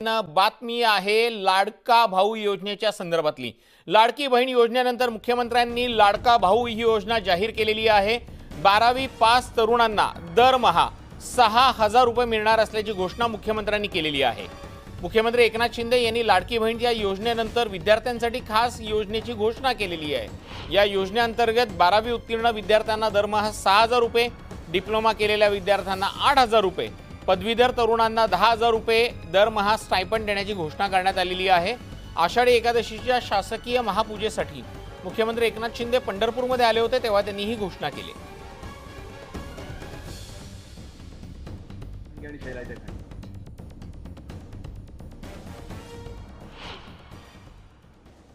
बातमी आहे लाडका भाऊ योजनेच्या संदर्भातली. लाडकी बहीण योजनेनंतर मुख्यमंत्र्यांनी लाडका भाऊ ही योजना जाहीर केलेली आहे. बारावी पास तरुणांना दरमहा सहा हजार रुपये मिळणार असल्याची घोषणा मुख्यमंत्र्यांनी केलेली आहे. मुख्यमंत्री एकनाथ शिंदे यांनी लाडकी बहीण या योजनेनंतर विद्यार्थ्यांसाठी खास योजनेची घोषणा केलेली आहे. या योजनेअंतर्गत बारावी उत्तीर्ण विद्यार्थ्यांना दरमहा सहा हजार रुपये डिप्लोमा केलेल्या विद्यार्थ्यांना आठ हजार रुपये पदवीधर तरुणांना दहा हजार रुपये दरमहा स्टायपंड देण्याची घोषणा करण्यात आलेली आहे. आषाढी एकादशीच्या शासकीय महापूजेसाठी मुख्यमंत्री एकनाथ शिंदे पंढरपूरमध्ये आले होते तेव्हा त्यांनी ही घोषणा केली.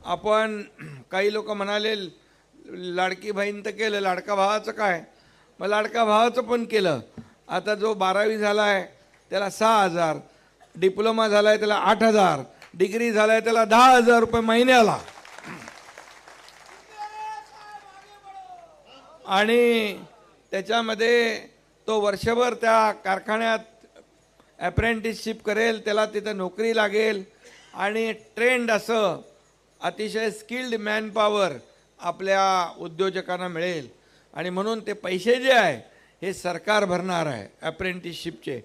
आपण काही लोक म्हणाले लाडकी बहीण तर केलं लाडका भावाचं काय? मग लाडका भावाचं पण केलं. आता जो बारावी झाला आहे त्याला सहा हजार. डिप्लोमा झाला आहे त्याला आठ हजार. डिग्री झाला आहे त्याला दहा हजार रुपये महिन्याला आणि त्याच्यामध्ये तो वर्षभर त्या कारखान्यात अप्रेंटिसशिप करेल त्याला तिथं नोकरी लागेल. आणि ट्रेंड असं अतिशय स्किल्ड मॅनपॉवर आपल्या उद्योजकांना मिळेल. आणि म्हणून ते पैसे जे आहे हे सरकार भरणार आहे अप्रेंटिसशिपचे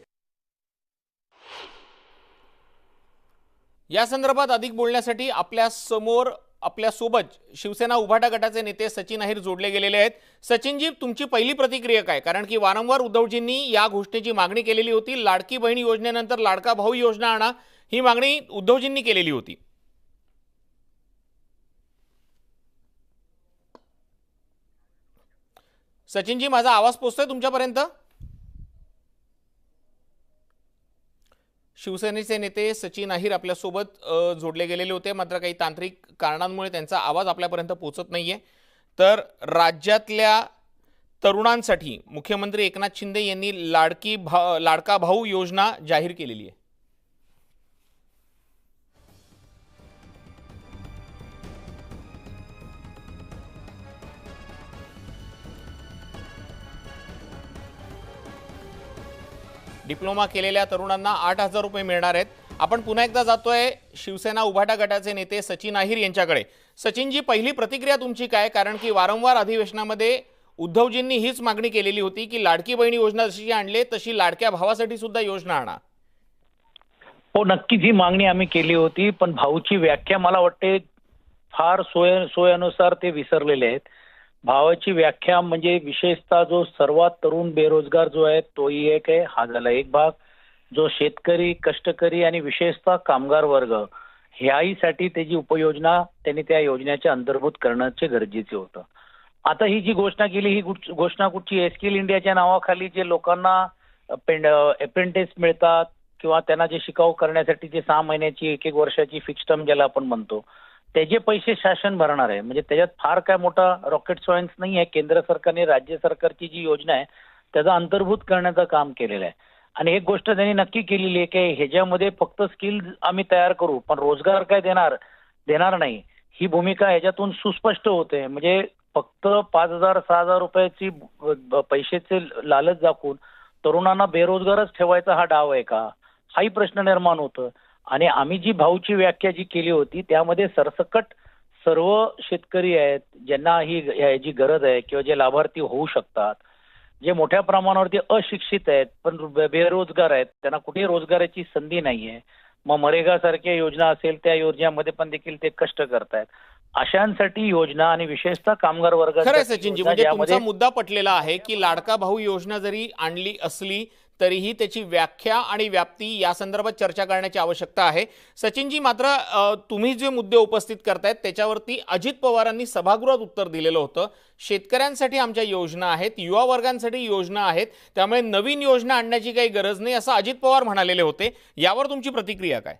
या संदर्भात अधिक बोलण्यासाठी आपल्यासमोर आपल्यासोबत शिवसेना उभाटा गटाचे नेते सचिन अहिर जोडले गेलेले आहेत. सचिनजी तुमची पहिली प्रतिक्रिया काय? कारण की वारंवार उद्धवजींनी या घोषणेची मागणी केलेली होती. लाडकी बहीण योजनेनंतर लाडका भाऊ योजना आणा ही मागणी उद्धवजींनी केलेली होती. सचिनजी माझा आवाज पोचतोय तुमच्यापर्यंत? शिवसेनेचे नेते सचिन अहिर आपल्यासोबत जोडले गेलेले होते मात्र काही तांत्रिक कारणांमुळे त्यांचा आवाज आपल्यापर्यंत पोचत नाहीये. तर राज्यातल्या तरुणांसाठी मुख्यमंत्री एकनाथ शिंदे यांनी लाडकी भा लाडका भाऊ योजना जाहीर केलेली आहे. डिप्लोमा केलेल्या तरुणांना आठ हजार रुपये मिळणार आहेत. आपण पुन्हा एकदा जातोय शिवसेना उभाटा गटाचे नेते सचिन अहिर यांच्याकडे. सचिनजी पहिली प्रतिक्रिया तुमची काय? कारण की वारंवार अधिवेशनामध्ये उद्धवजींनी हीच मागणी केलेली होती की लाडकी बहिणी योजना जशी आणले तशी लाडक्या भावासाठी सुद्धा योजना आणा. हो नक्कीच ही मागणी आम्ही केली होती पण भाऊची व्याख्या मला वाटते फार सोय सोयानुसार ते विसरलेले आहेत. भावाची व्याख्या म्हणजे विशेषतः जो सर्वात तरुण बेरोजगार जो आहे तोही एक आहे. हा झाला एक भाग. जो शेतकरी कष्टकरी आणि विशेषतः कामगार वर्ग ह्याहीसाठी त्याची उपयोजना त्यांनी त्या योजनेच्या अंतर्भूत करण्याचे गरजेचे होतं. आता ही जी घोषणा केली ही घोषणा कुठची? स्किल इंडियाच्या नावाखाली जे लोकांना अप्रेंटिस मिळतात किंवा त्यांना जे शिकाऊ करण्यासाठी जे सहा महिन्याची एक एक वर्षाची फिक्स टर्म ज्याला आपण म्हणतो त्याचे पैसे शासन भरणार आहे. म्हणजे त्याच्यात फार काय मोठा रॉकेट सायन्स नाही आहे केंद्र सरकारने राज्य सरकारची जी योजना आहे त्याचा अंतर्भूत करण्याचं काम केलेलं आहे. आणि एक गोष्ट त्यांनी नक्की केलेली आहे की ह्याच्यामध्ये फक्त स्किल आम्ही तयार करू पण रोजगार काय देणार देणार नाही. ही भूमिका ह्याच्यातून सुस्पष्ट होते. म्हणजे फक्त पाच हजार सहा हजार रुपयाची पैशाचे लालच दाखवून तरुणांना बेरोजगारच ठेवायचा हा डाव आहे का? हाही प्रश्न निर्माण होतो. आणि आम्ही जी भाऊची व्याख्या जी केली होती त्यामध्ये सरसकट सर्व शेतकरी आहेत ज्यांना ही ह्याची गरज आहे किंवा जे लाभार्थी होऊ शकतात जे मोठ्या प्रमाणावरती अशिक्षित आहेत पण बेरोजगार आहेत त्यांना कुठेही रोजगाराची संधी नाहीये. मग मरेगा सारख्या योजना असेल त्या योजनेमध्ये पण देखील ते कष्ट करतायत. अशांसाठी योजना आणि विशेषतः कामगार वर्गासाठी खरंय सचिनजी. म्हणजे तुमचा मुद्दा पटलेला आहे की लाडका भाऊ योजना जरी आणली असली तरीही त्याची व्याख्या आणि व्याप्ती या संदर्भात चर्चा करण्याची आवश्यकता आहे. सचिनजी मात्र तुम्ही जे मुद्दे उपस्थित करतायत त्याच्यावरती अजित पवारांनी सभागृहात उत्तर दिलेलं होतं. शेतकऱ्यांसाठी आमच्या योजना आहेत युवा वर्गांसाठी योजना आहेत त्यामुळे नवीन योजना आणण्याची काही गरज नाही असं अजित पवार म्हणालेले होते. यावर तुमची प्रतिक्रिया काय?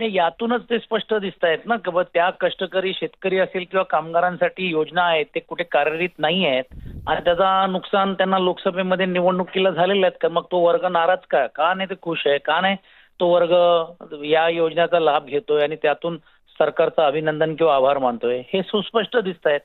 नाही यातूनच ते स्पष्ट दिसत आहेत ना की त्या कष्टकरी शेतकरी असेल किंवा कामगारांसाठी योजना आहेत ते कुठे कार्यरत नाही आहेत आणि त्याचा नुकसान त्यांना लोकसभेमध्ये निवडणुकीला झालेलं आहेत का मग तो वर्ग नाराज का? का नाही ते खुश आहे? का नाही तो वर्ग या योजनेचा लाभ घेतोय आणि त्यातून सरकारचं अभिनंदन किंवा आभार मानतोय? हे सुस्पष्ट दिसत आहेत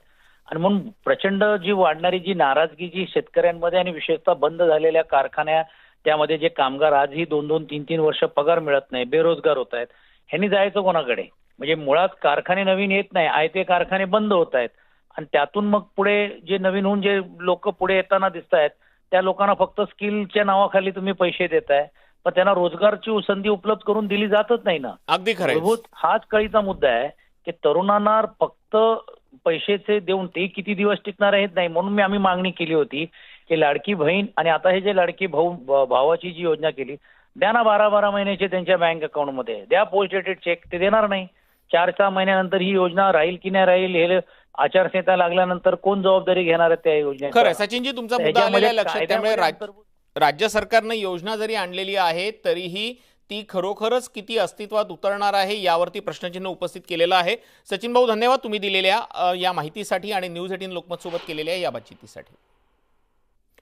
आणि म्हणून प्रचंड जी वाढणारी जी नाराजगी जी शेतकऱ्यांमध्ये आणि विशेषतः बंद झालेल्या कारखान्या त्यामध्ये जे कामगार आजही दोन दोन तीन तीन वर्ष पगार मिळत नाही बेरोजगार होत आहेत ह्यांनी जायचं कोणाकडे? म्हणजे मुळात कारखाने नवीन येत नाही आयते कारखाने बंद होत आहेत. आणि त्यातून मग पुढे जे नवीन होऊन जे लोक पुढे येताना दिसत आहेत त्या लोकांना फक्त स्किलच्या नावाखाली तुम्ही पैसे देताय. पण त्यांना रोजगारची संधी उपलब्ध करून दिली जातच नाही ना. अगदी. मूलभूत हाच कळीचा मुद्दा आहे की तरुणांना फक्त पैशाचे देऊन ते किती दिवस टिकणार आहेत नाही म्हणून मी आम्ही मागणी केली होती की लाडकी बहीण आणि आता हे जे लाडकी भाऊ भावाची जी योजना केली द्या ना बारा बारा महिन्याचे त्यांच्या बँक अकाउंटमध्ये द्या पोस्ट डेटेड चेक ते देणार नाही. चार सहा महिन्यानंतर ही योजना राहील की नाही राहील हे आचारसंहिता लागल्यानंतर कोण जबाबदारी घेणार आहे त्या आहे. सचिनजी तुमचा मुद्दा आलेला लक्षात. त्यामुळे राज्य सरकारनं योजना जरी आणलेली आहे तरीही ती खरोखरच किती अस्तित्वात उतरणार आहे यावरती प्रश्नचिन्ह उपस्थित केलेलं आहे. सचिन भाऊ धन्यवाद तुम्ही दिलेल्या या माहितीसाठी आणि न्यूज एटीन लोकमत सोबत केलेल्या या बातचीतीसाठी.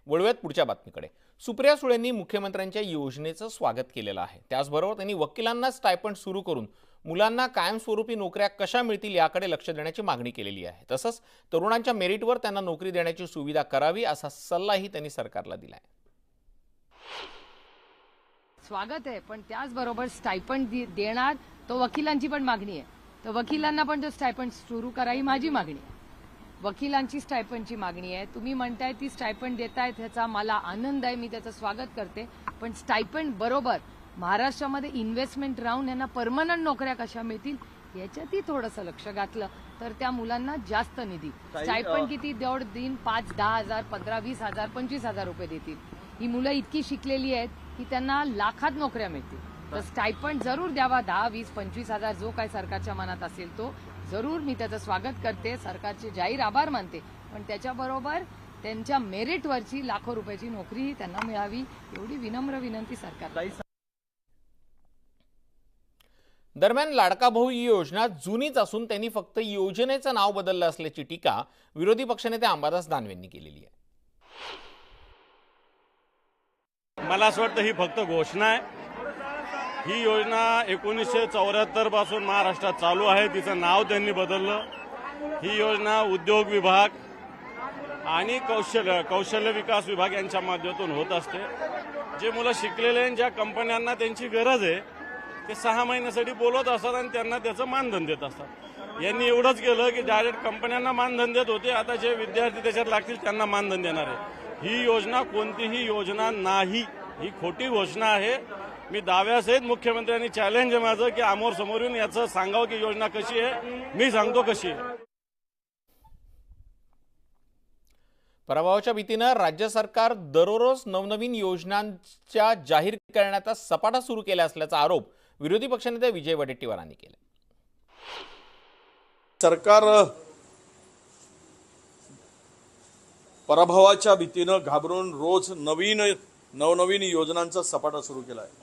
वळूयात पुढच्या बातमीकडे. सुप्रिया सुळेंनी मुख्यमंत्र्यांच्या योजनेचं स्वागत केलेलं आहे. त्याचबरोबर त्यांनी वकिलांना स्टायपंड सुरू करून मुलांना कायमस्वरूपी नोकऱ्या कशा मिळतील याकडे लक्ष देण्याची मागणी केलेली आहे. तसंच तरुणांच्या मेरिटवर त्यांना नोकरी देण्याची सुविधा करावी असा सल्लाही त्यांनी सरकारला दिला आहे स्वागत आहे पण त्याचबरोबर स्टायपंड देणार तो वकिलांची पण मागणी आहे. तर वकिलांना पण तो स्टायपंड सुरू करा ही माझी मागणी आहे. वकिलांची स्टायपंडची मागणी आहे. तुम्ही म्हणताय ती स्टायपंड देतायत ह्याचा मला आनंद आहे. मी त्याचं स्वागत करते. पण स्टायपंड बरोबर महाराष्ट्रामध्ये इन्व्हेस्टमेंट राहून यांना परमनंट नोकऱ्या कशा मिळतील याच्यातही थोडंसं लक्ष घातलं. तर त्या मुलांना जास्त निधी. स्टायपंड किती? देवड दिन पाच दहा हजार पंधरा वीस हजार पंचवीस हजार रुपये देतील. ही मुलं इतकी शिकलेली आहेत की त्यांना लाखात नोकऱ्या मिळतील. तर स्टायपंड जरूर द्यावा. दहा वीस पंचवीस हजार जो काय सरकारच्या मनात असेल तो. जरूर मी त्याचं स्वागत करते सरकारचे जाहीर आभार मानते. पण त्याच्याबरोबर त्यांच्या मेरिटवरची लाखो रुपयाची नोकरीही त्यांना मिळावी एवढी विनम्र विनंती सरकार दरम्यान लाडका भाऊ ही योजना जुनीच असून त्यांनी फक्त योजनेचं नाव बदललं असल्याची टीका विरोधी पक्षनेते अंबादास दानवेंनी केलेली आहे. मला असं वाटतं ही फक्त घोषणा आहे. ही योजना एकोणीसशे चौऱ्याहत्तरपासून महाराष्ट्रात चालू आहे. तिचं नाव त्यांनी बदललं. ही योजना उद्योग विभाग आणि कौशल्य कौशल्य विकास विभाग यांच्या माध्यमातून होत असते. जे मुलं शिकलेले आहेत ज्या कंपन्यांना त्यांची गरज आहे ते सहा महिन्यासाठी बोलवत असतात आणि त्यांना त्याचं मानधन देत असतात. यांनी एवढंच केलं की डायरेक्ट कंपन्यांना मानधन देत होते. आता जे विद्यार्थी त्याच्यात लागतील त्यांना मानधन देणार आहे. ही योजना कोणतीही योजना नाही. ही खोटी घोषणा आहे. मी दाव्यासहित मुख्यमंत्र्यांनी चॅलेंज आहे माझं की आमोर समोर येऊन याचं सांगावं की योजना कशी आहे? मी सांगतो कशी आहे. पराभवाच्या भीतीनं राज्य सरकार दररोज नवनवीन योजनांच्या जाहीर करण्याचा सपाटा सुरू केला असल्याचा आरोप विरोधी पक्षनेते विजय वडेट्टीवारांनी केला. सरकार पराभवाच्या भीतीनं घाबरून रोज नवीन नवनवीन योजनांचा सपाटा सुरू केला आहे.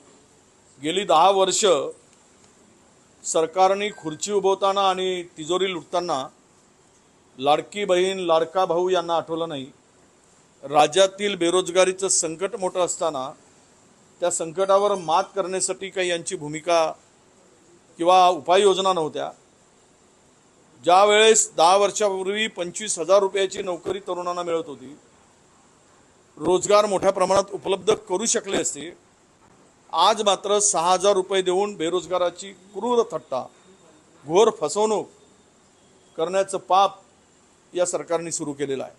गेली दहा वर्ष सरकारने खुर्ची उभवताना आणि तिजोरी लुटताना लाडकी बहीण लाडका भाऊ यांना आठवलं नाही. राज्यातील बेरोजगारीचं संकट मोठं असताना त्या संकटावर मात करण्यासाठी काही यांची भूमिका किंवा उपाययोजना नव्हत्या. ज्या वेळेस दहा वर्षापूर्वी पंचवीस हजार रुपयाची नोकरी तरुणांना मिळत होती रोजगार मोठ्या प्रमाणात उपलब्ध करू शकले असते आज मात्र सहा हजार रुपये देऊन बेरोजगाराची क्रूर थट्टा घोर फसवणूक करण्याचं पाप या सरकारने सुरू केलेलं आहे.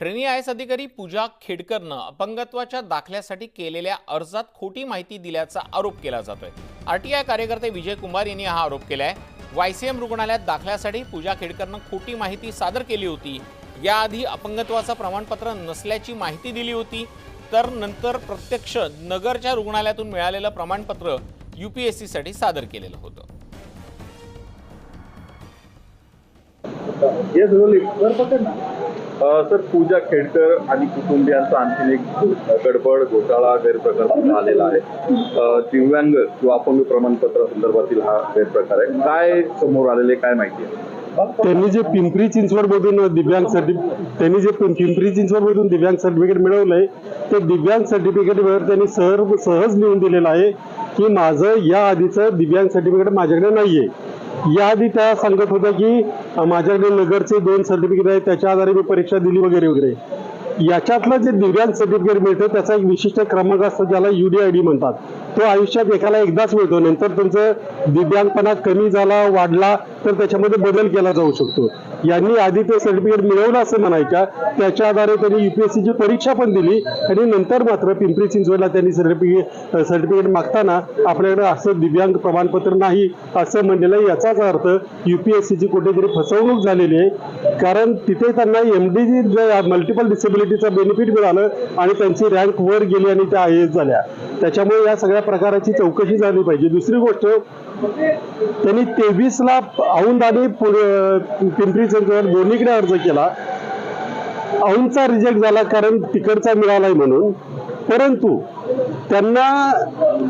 ट्रेनी आय एस अधिकारी पूजा खेडकरनं अपंगत्वाच्या दाखल्यासाठी केलेल्या अर्जात खोटी माहिती दिल्याचा आरोप केला जातोय. आरटीआय कार्यकर्ते विजय कुमार यांनी हा आरोप केलाय. वायसीएम रुग्णालयात दाखल्यासाठी पूजा खेडकरनं खोटी माहिती सादर केली होती. याआधी अपंगत्वाचं प्रमाणपत्र नसल्याची माहिती दिली होती तर नंतर प्रत्यक्ष नगरच्या रुग्णालयातून मिळालेलं प्रमाणपत्र यूपीएससीसाठी सादर केलेलं होतं. अ, सर पूजा खेडकर आणि कुटुंबियांचा आणखीन एक गडबड घोटाळा गैरप्रकार झालेला आहे. दिव्यांग किंवा अपंग प्रमाणपत्र संदर्भातील हा गैरप्रकार आहे. काय समोर आलेले काय माहिती आहे? त्यांनी जे पिंपरी चिंचवडमधून दिव्यांग सर्टिफिकेट त्यांनी जे पिंपरी चिंचवडमधून दिव्यांग सर्टिफिकेट मिळवलंय ते दिव्यांग सर्टिफिकेटवर त्यांनी सहर सहज लिहून दिलेलं आहे की माझं या आधीचं दिव्यांग सर्टिफिकेट माझ्याकडे नाहीये. याआधी त्या सांगत होत्या की माझ्याकडे नगरचे दोन सर्टिफिकेट आहेत त्याच्या आधारे मी परीक्षा दिली वगैरे वगैरे. याच्यातलं जे दिव्यांग सर्टिफिकेट मिळतं त्याचा एक विशिष्ट क्रमांक असतो ज्याला युडी आय डी म्हणतात. तो आयुष्यात एकाला एकदाच मिळतो. नंतर तुमचं दिव्यांगपणा कमी झाला वाढला तर त्याच्यामध्ये बदल केला जाऊ शकतो. यांनी आधी ते सर्टिफिकेट मिळवलं असं म्हणायच्या त्याच्या आधारे त्यांनी युपीएससीची परीक्षा पण दिली आणि नंतर मात्र पिंपरी चिंचवडला त्यांनी सर्टिफिकेट सर्टिफिकेट मागताना आपल्याकडे असं दिव्यांग प्रमाणपत्र नाही असं म्हणलेलं आहे. याचाच अर्थ युपीएससीची कुठेतरी फसवणूक झालेली आहे. कारण तिथे त्यांना एम डी मल्टिपल डिसेबिलिटीचं बेनिफिट मिळालं आणि त्यांची रँक वर गेली आणि त्या आय एस झाल्या. त्याच्यामुळे या सगळ्या प्रकाराची चौकशी झाली पाहिजे. दुसरी गोष्ट त्यांनी तेवीसला औंध आणि पिंपरी चिंचवड दोन्हीकडे अर्ज केला. औंधचा रिजेक्ट झाला कारण तिकडचा मिळालाय म्हणून. परंतु त्यांना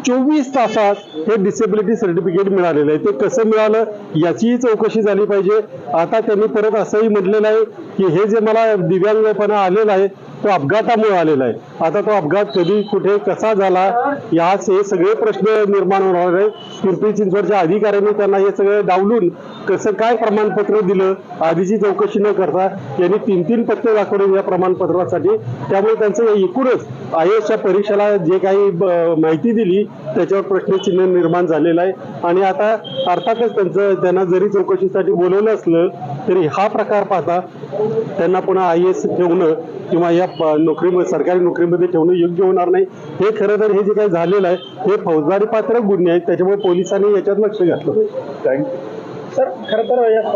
चोवीस तासात हे डिसेबिलिटी सर्टिफिकेट मिळालेलं आहे. ते कसं मिळालं याचीही चौकशी झाली पाहिजे. आता त्यांनी परत असंही म्हटलेलं आहे की हे जे मला दिव्यांगपणा आलेलं आहे तो अपघातामुळे आलेला आहे. आता तो अपघात कधी कुठे कसा झाला याच हे सगळे प्रश्न निर्माण होणार आहे पिंपरी चिंचवडच्या अधिकाऱ्यांनी त्यांना हे सगळं डावलून कसं काय प्रमाणपत्र दिलं आधीची चौकशी न करता यांनी तीन तीन पत्ते दाखवले या प्रमाणपत्रासाठी. त्यामुळे त्यांचं एकूणच आय एसच्या परीक्षेला जे काही माहिती दिली त्याच्यावर प्रश्नचिन्ह निर्माण झालेलं आहे. आणि आता अर्थातच त्यांचं त्यांना जरी चौकशीसाठी बोलवलं असलं तरी हा प्रकार पाहता त्यांना पुन्हा आय एस ठेवणं किंवा या प- नोकरी सरकारी नोकरीमध्ये ठेवणं योग्य होणार नाही. हे खरं तर हे जे काही झालेलं आहे हे फौजदारी पात्र गुन्हे आहेत त्याच्यामुळे पोलिसांनी याच्यात लक्ष घातलं. थँक्यू सर खरं तर या